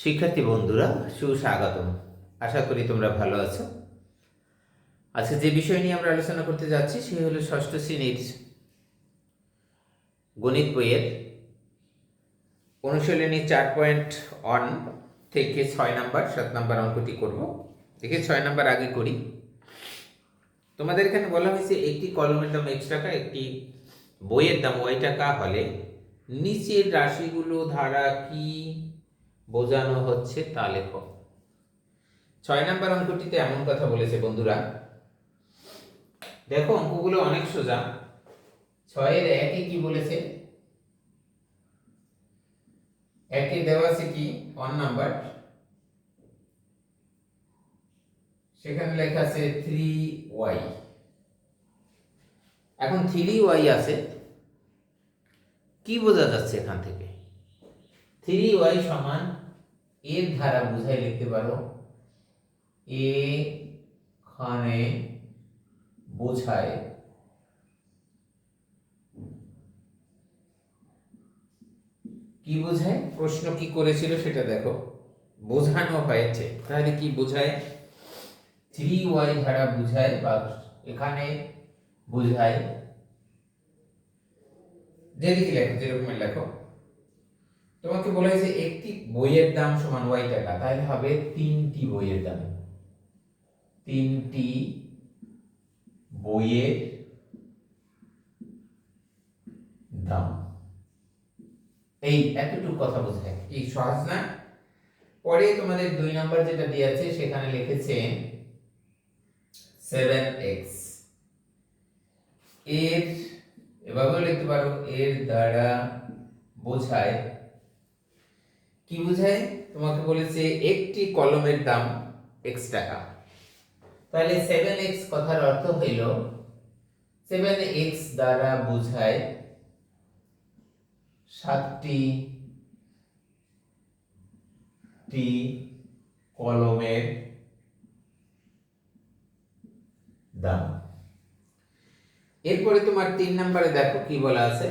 শিক্ষার্থী বন্ধুরা, সুস্বাগতম। আশা করি তোমরা ভালো আছো। আজকে যে বিষয় নিয়ে আমরা আলোচনা করতে যাচ্ছি, সে হলো ষষ্ঠ শ্রেণির গণিত বইয়ের অনুশীলনী চার পয়েন্ট ওয়ান থেকে ছয় নাম্বার, সাত নাম্বার অঙ্কটি করব। দেখে ছয় নাম্বার আগে করি। তোমাদের এখানে বলা হয়েছে, একটি কলমের দাম এক্স টাকা, একটি বইয়ের দাম ওয়াই টাকা, হলে নিচের রাশিগুলো ধারা কি? বোঝানো হচ্ছে তা লেখো ছয় নাম্বার অঙ্কটিতে এমন কথা বলেছে, বন্ধুরা। দেখো অঙ্কগুলো অনেক সোজা। ছয়ের একে কি বলেছে? একে দেওয়া আছে কি? ওয়ান নাম্বার সেখানে লেখা আছে থ্রি ওয়াই এখন থ্রি ওয়াই আছে। কি বোঝা যাচ্ছে এখান থেকে? থ্রি ওয়াই সমান এর ধারা বুঝাই লিখতে পারো। এ খানে বোঝায়। কি বোঝায়? প্রশ্ন কি করেছিল সেটা দেখো। বোঝানো হয়েছে। তাহলে কি বোঝায়? থ্রি ওয়াই ধারা বুঝায় বা এখানে বোঝায়। যেদিকে লেখো যেরকম লেখো। তোমাকে বলা হয়েছে একটি বইয়ের দাম সমান ওয়াই টাকা, তাহলে হবে তিনটি বইয়ের দাম। তিনটি বইয়ের দাম। এই এতটুকু কথা বোঝায় কি সহজ না? পরে তোমাদের দুই নাম্বার যেটা দিয়ে আছে, সেখানে লিখেছে সেভেন এক্স। এর, এভাবেও লিখতে পারো, এর দ্বারা বোঝায় কি বোঝায়? তোমাকে বলেছে একটি কলমের দাম এক্স টাকা। তাহলে সেভেন কথার অর্থ হইল সেভেন দ্বারা বোঝায় সাতটি টি কলমের দাম। এরপরে তোমার তিন নম্বরে দেখো কি বলা আছে।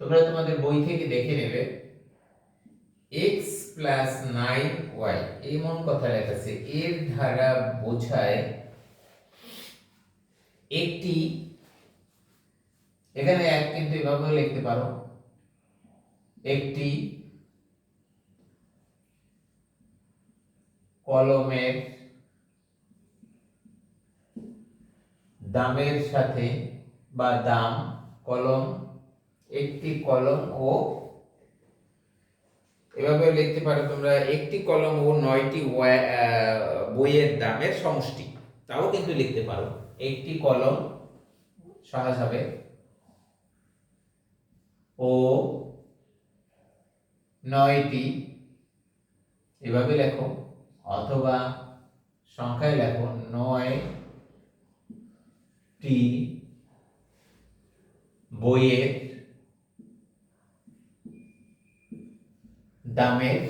তোমরা তোমাদের বই থেকে দেখে নেবে। এক্স প্লাস নাইন ওয়াই এমন কথা লেখা আছে এর ধারা বোঝায় একটি, এখানে এক কিন্তু এভাবেও লিখতে পারো। একটি কলমের দামের সাথে বা দাম, কলম, একটি কলম ও এভাবে লিখতে পারো তোমরা, একটি কলম ও নয়টি বইয়ের দামের সমষ্টি। তাও কিন্তু লিখতে পারো। একটি কলম, সহজ হবে। ও নয়টি, এভাবে লেখো। অথবা সংখ্যায় লেখো নয় টি বইয়ের দামের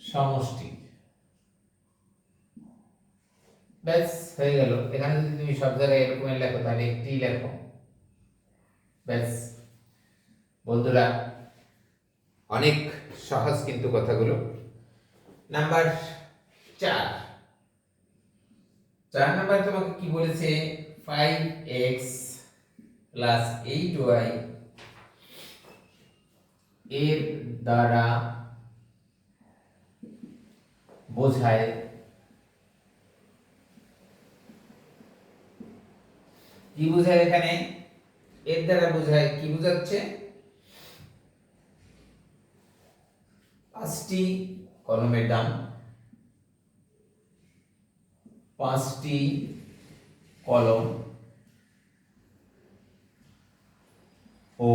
সমষ্টি। ব্যাস, হয়ে গেল। এখানে যদি তুমি সব জায়গায় এরকম লেখো, তাহলে একটি লেখো। ব্যাস, বন্ধুরা, অনেক সহজ কিন্তু কথাগুলো। নাম্বার চার। চার নাম্বার তোমাকে কি বলেছে? Five X plus eight Y এর দ্বারা বোঝায় কি বোঝায় এখানে? এর দ্বারা বোঝায় কি বোঝাচ্ছে? পাঁচটি কলমের দাম। পাঁচটি কলম ও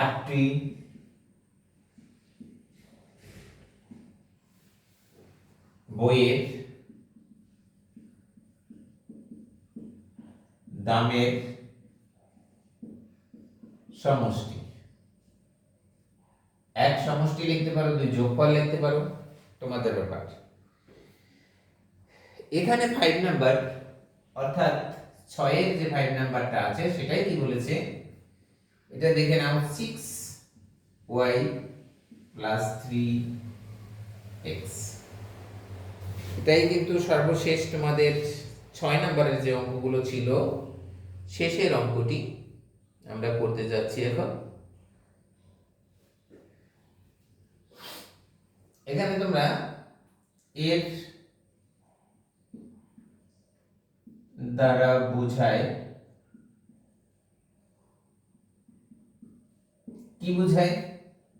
আটটি। বইয়ের দামের সমষ্টি। এক সমষ্টি লিখতে পারো, দুই যোগফল লিখতে পারো, তোমাদের ব্যাপার। এখানে ফাইভ নাম্বার অর্থাৎ ছয়ের যে ফাইভ নাম্বারটা আছে, সেটাই কি বলেছে? এটা দেখে নাও six Y plus three X এটাই কিন্তু সর্বশেষ তোমাদের ছয় নম্বরের যে অঙ্কগুলো ছিল, শেষের অঙ্কটি আমরা করতে যাচ্ছি এখন। এখানে তোমরা এর দ্বারা বোঝায় কি বোঝায়?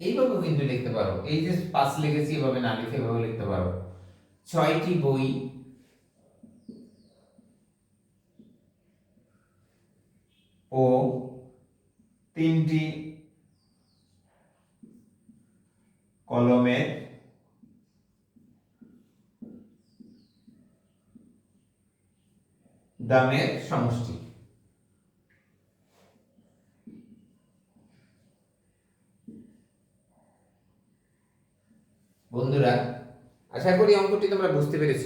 এইভাবে কিন্তু লিখতে পারো। এই যে পাঁচ লিখেছি, এভাবে না লিখে এভাবে লিখতে পারো। ছয়টি বই ও তিনটি কলমের দামের সমষ্টি। বন্ধুরা, আশা করি অঙ্কটি তোমরা বুঝতে পেরেছ।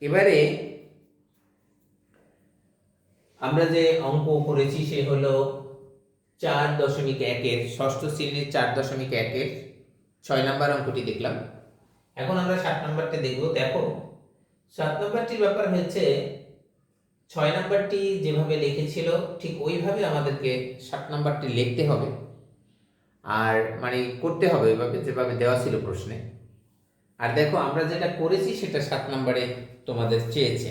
এবারে আমরা যে অঙ্ক করেছি সে হলো চার দশমিক একের, ষষ্ঠ শ্রেণির চার দশমিক একের। ছয় নম্বর অঙ্কটি দেখলাম। এখন আমরা সাত নম্বরটা দেখব। দেখো, সাত নম্বরটির ব্যাপার হচ্ছে ছয় নম্বরটি যেভাবে লিখেছিল, ঠিক ওইভাবে আমাদেরকে সাত নম্বরটি লিখতে হবে। আর মানে করতে হবে ওইভাবে যেভাবে দেওয়া ছিল প্রশ্নে। আর দেখো, আমরা যেটা করেছি সেটা সাত নম্বরে তোমাদের চেয়েছে।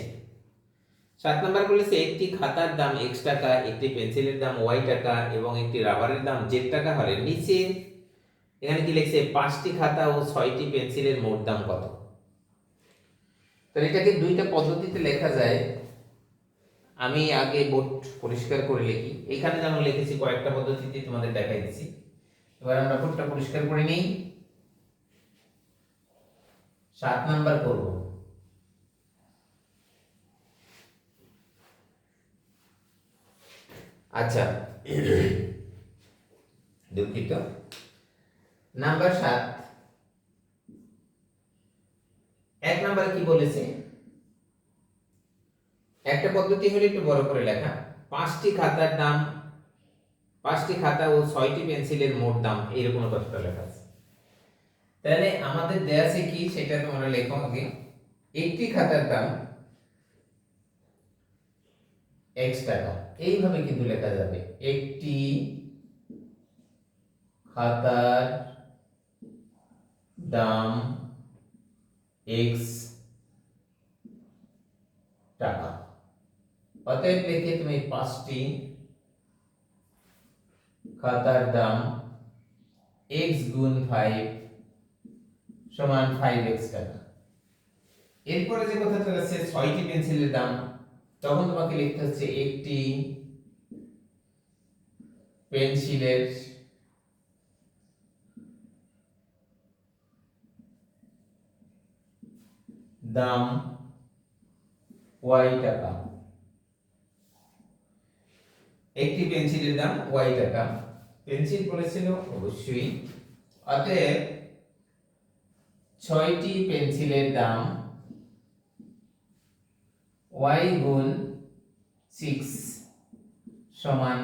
সাত নম্বর বলেছে, একটি খাতার দাম এক্স টাকা, একটি পেন্সিলের দাম ওয়াই টাকা এবং একটি রাবারের দাম জেড টাকা হলে নিচে এখানে কি লিখছে? পাঁচটি খাতা ও ছয়টি পেন্সিলের মোট দাম কত? তাহলে এটাকে দুইটা পদ্ধতিতে লেখা যায়। আমি আগে বোর্ড পরিষ্কার করে লিখি। এখানে যেমন লিখেছি, কয়েকটা পদ্ধতিতে তোমাদের দেখাই দিচ্ছি। এবার আমরা বোর্ডটা পরিষ্কার করে নিই। সাত নাম্বার করব। আচ্ছা। দুঃখিত। নাম্বার সাত। এক নাম্বার কি বলেছে? একটা পদ্ধতি হলে একটু বড় করে লেখা। পাঁচটি খাতার দাম, পাঁচটি খাতা ও ছয়টি পেন্সিলের মোট দাম এরকম কথাটা লেখা আছে। তাহলে আমাদের দেয়া আছে কি? সেটা তোমরা লেখো আগে। একটি খাতার দাম এক্স টাকা। এইভাবে কিন্তু লেখা যাবে। একটি খাতার দাম এক্স টাকা। অতএব লিখে তুমি পাঁচটি খাতার দাম এক্স গুণ ফাইভ সমান ফাইভ এক্স টাকা। এরপরে যে কথা চলেছে ছয়টি পেন্সিলের দাম, তখন তোমাকে লিখতে হচ্ছে একটি পেন্সিলের দাম ওয়াই টাকা। একটি পেন্সিলের দাম ওয়াই টাকা। পেন্সিল বলেছিল অবশ্যই। অতএব ছয়টি পেন্সিলের দাম? ওয়াই গুণ সিক্স সমান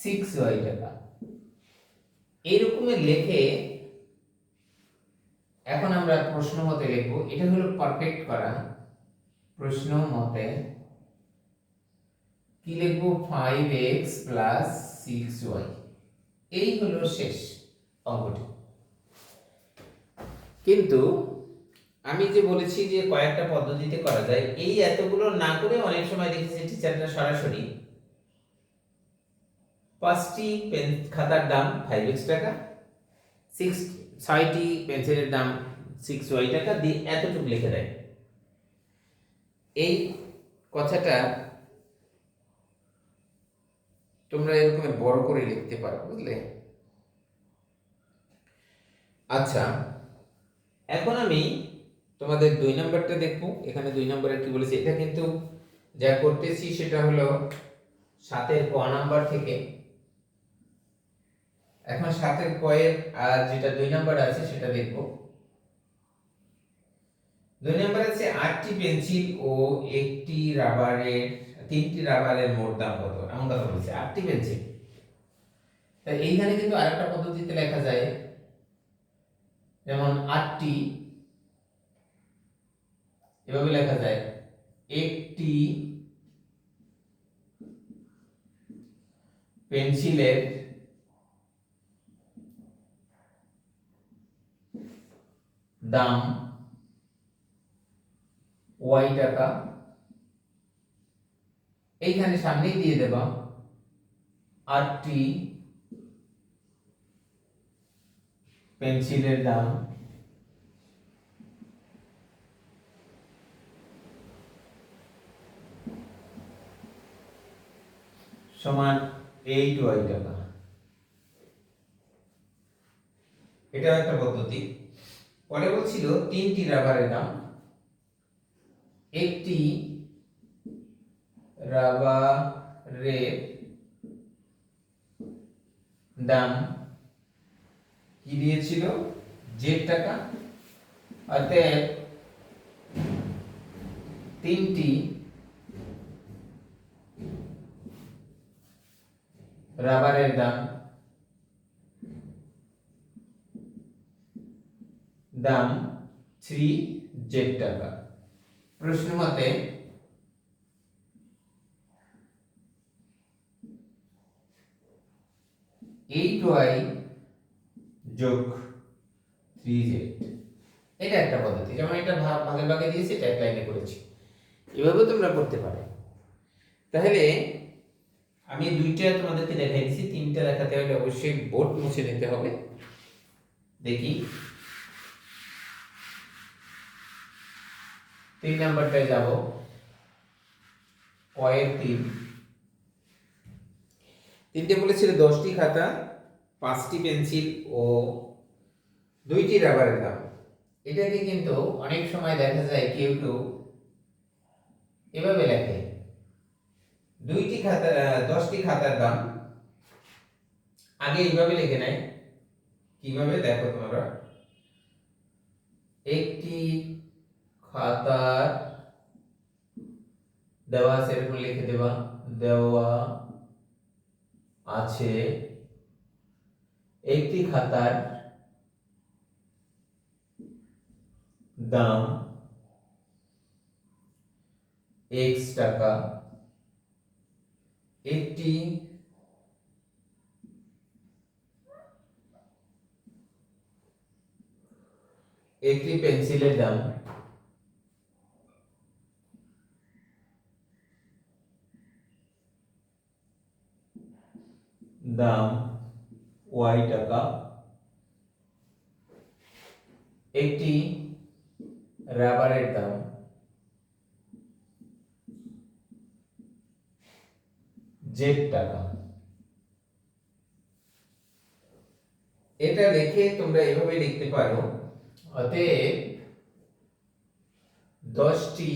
সিক্স ওয়াই টাকা। এইরকমের লেখে এখন আমরা প্রশ্ন মতে লিখব। এটা হলো পারফেক্ট করা। প্রশ্ন মতে কি লিখব? Five X plus six Y এই হলো শেষ অঙ্কটি। কিন্তু আমি যে বলেছি যে কয়েকটা পদ্ধতিতে করা যায়, এই এতগুলো না করে অনেক সময় দেখেছি টিচাররা সরাসরি পাঁচটি পেন খাতার দাম ফাইভ এক্স টাকা সিক্স ছয়টি পেন্সিলের দাম সিক্স ওয়াই টাকা দিয়ে এতটুকু লিখে দেয়। এই কথাটা তোমরা এরকম বড় করে লিখতে পারো, বুঝলে? আচ্ছা এখন আমি তোমাদের দুই নাম্বারটা দেখব। এখানে দুই নম্বরে কি বলেছে? এটা কিন্তু যা করতেছি সেটা হলো সাতের ক নাম্বার থেকে। এখন সাতের কয়ের আর যেটা দুই নাম্বার আছে সেটা দেখব। দুই নাম্বার আছে আটটি পেন্সিল ও একটি রাবারের, তিনটি রাবারের মোট দাম কত? এমন কথা বলছে আটটি পেন্সিল। এইখানে কিন্তু আরেকটা পদ্ধতিতে লেখা যায়। যেমন আটটি, এভাবে লেখা যায়। একটি পেন্সিলের দাম ওয়াই টাকা। এইখানে সামনেই দিয়ে দেবা আটটি পেন্সিলের দাম? সমান এইট ওয়াই টাকা। এটা একটা পদ্ধতি। পরে বলছিল, তিনটি রাবারের দাম। একটি রাবারের দাম কি দিয়েছিল? জেড টাকা। অতএব তিনটি রাবারের দাম দাম থ্রি জেড টাকা। প্রশ্ন মতে এইট ওয়াই যোগ থ্রি জেড এটা একটা পদ্ধতি, যেমন এটা ভাগ ভাগে ভাগে দিয়েছি, এটা এক লাইনে করেছি। এভাবেও তোমরা করতে পারো। তাহলে আমি দুইটা তোমাদেরকে দেখাই দিচ্ছি তিনটা দেখাতে হলে অবশ্যই বোর্ড মুছে নিতে হবে। দেখি। তিন নাম্বারটায় যাব। কয়ের তিন। তিনটে বলেছিল দশটি খাতা। পাঁচটি পেন্সিল ও দুইটি রাবারের দাম। এটাকে কিন্তু অনেক সময় দেখা যায় কেউ কেউ এভাবে লেখে। দুইটি খাতা দশটি খাতার দাম। আগে এইভাবে লিখে নেয় কীভাবে দেখো তোমরা? একটি খাতার দেওয়া আছে, এরকম লিখে দেওয়া দেওয়া আছে একটি খাতার দাম এক্স টাকা একটি একটি পেন্সিলের দাম দাম ওয়াই টাকা। একটি রাবারের দাম। জেড টাকা। এটা লিখে তোমরা এভাবে লিখতে পারো, অতএব দশটি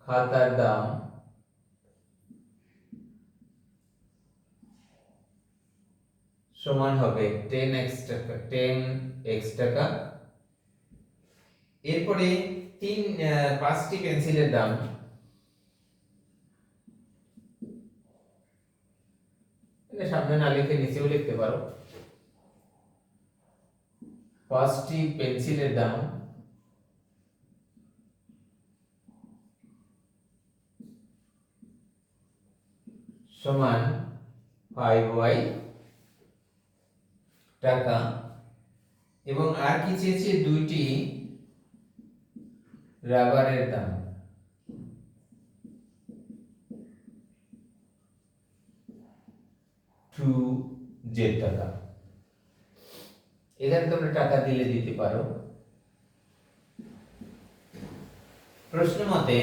খাতার দাম সমান হবে টেন এক্স টাকা টেন এক্স টাকা। এরপরে তিন পাঁচটি পেন্সিলের দাম। সামনে না লিখে নিচেও লিখতে পারো। পাঁচটি পেন্সিলের দাম। সমান ফাইভ ওয়াই টাকা এবং আর কি চেয়েছে? দুইটি রাবারের দাম। টু জেড টাকা। এখানে তোমরা টাকা দিলে দিতে পারো। প্রশ্ন মতে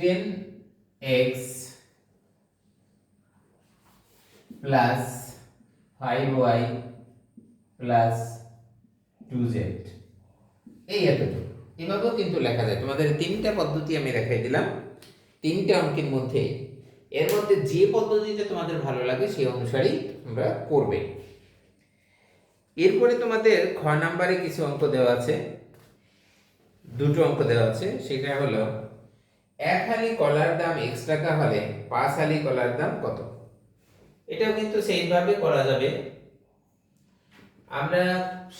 ten X plus five Y plus two Z এই এতটুকু। এভাবেও কিন্তু লেখা যায়। তোমাদের তিনটা পদ্ধতি আমি দেখাই দিলাম। তিনটা অঙ্কের মধ্যে, এর মধ্যে যে পদ্ধতিতে তোমাদের ভালো লাগে সেই অনুসারেই তোমরা করবে। এরপরে তোমাদের খ নাম্বারে কিছু অঙ্ক দেওয়া আছে। দুটো অঙ্ক দেওয়া আছে। সেটা হলো এক হালি কলার দাম এক্স টাকা হলে পাঁচ হালি কলার দাম কত? এটাও কিন্তু সেইভাবে করা যাবে। আমরা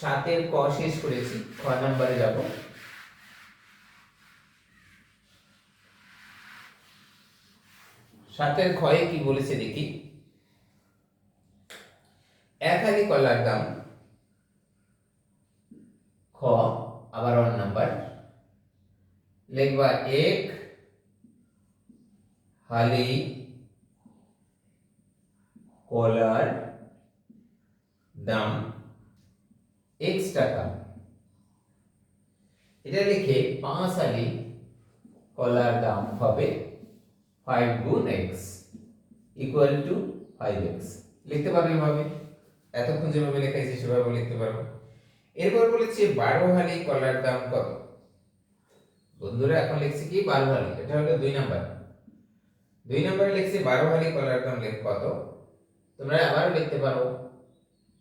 সাতের ক শেষ করেছি, খ নম্বরে যাব। সাতের ক্ষয়ে কি বলেছে দেখি। এক হালি কলার দাম খ, আবার অন নাম্বার। লিখবা এক হালি কলার দাম এক্স টাকা। এটা লিখে পাঁচ হালি কলার দাম হবে ফাইভ গুণ X equal to five X লিখতে পারবে এভাবে? এতক্ষণ যেভাবে লেখাইছি সেভাবে লিখতে পারব এরপর বলেছে বারো হালি কলার দাম কত? বন্ধুরা, এখন লিখছি কি? বারো হালি এটা হলো দুই নাম্বার। দুই নাম্বারে লিখছি বারো হালি কলার দাম লেখ কত? তোমরা আবারও লিখতে পারো।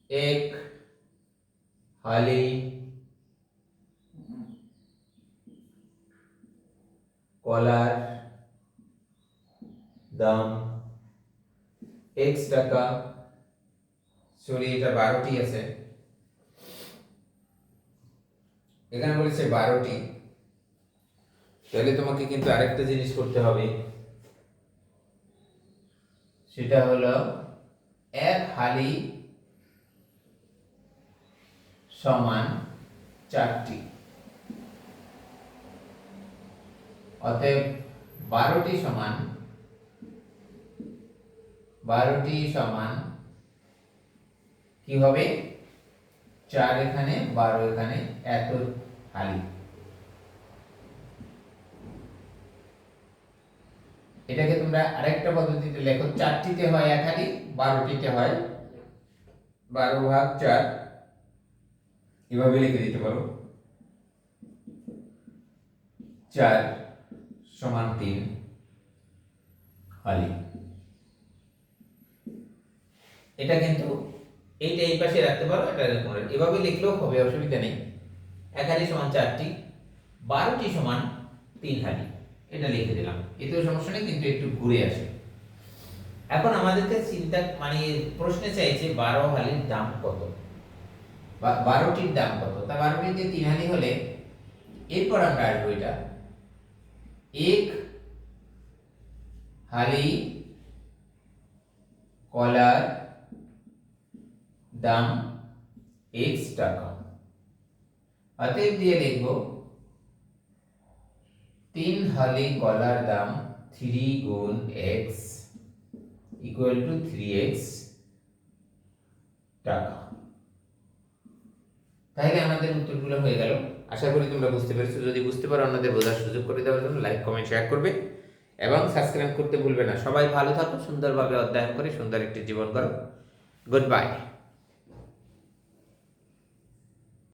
এক হালি কলার দাম এক্স টাকা। সরি, এটা বারোটি আছে। এখানে বলেছে বারোটি। তাহলে তোমাকে কিন্তু আরেকটা জিনিস করতে হবে। সেটা হলো এক হালি সমান চারটি। অতএব বারোটি সমান বারোটি সমান কি হবে? চার এখানে, বারো এখানে, এত হালি। এটাকে তোমরা আরেকটা পদ্ধতিতে লেখো, চারটিতে হয় এক হালি বারোটিতে হয় বারো ভাগ চার। এভাবে লিখে দিতে পারো। চার সমান তিন হালি এটা কিন্তু এইটা এই পাশে রাখতে পারো, এটা এরকম। এভাবে লিখলেও হবে, অসুবিধা নেই। এক সমান চারটি, বারোটি সমান তিন হালি এটা লিখে দিলাম। এতেও সমস্যা নেই, কিন্তু একটু ঘুরে আসে। এখন আমাদেরকে চিন্তা মানে প্রশ্নে চাইছে, বারো হালির দাম কত? বারোটির দাম কত? তা বারোটিতে তিন হালি হলে, এরপর আমরা আসব এটা। এক হালি কলার দাম এক্স টাকা। অতএব দিয়ে লিখব তিন হালি কলার দাম থ্রি গুণ X equal to three X টাকা। তাহলে আমাদের উত্তরগুলো হয়ে গেল। আশা করি তোমরা বুঝতে পেরেছ। যদি বুঝতে পারো অন্যদের বোঝার সুযোগ করে দেওয়ার জন্য লাইক কমেন্ট শেয়ার করবে এবং সাবস্ক্রাইব করতে ভুলবে না। সবাই ভালো থাকো, সুন্দরভাবে অধ্যয়ন করে সুন্দর একটি জীবন করো গুড। বাই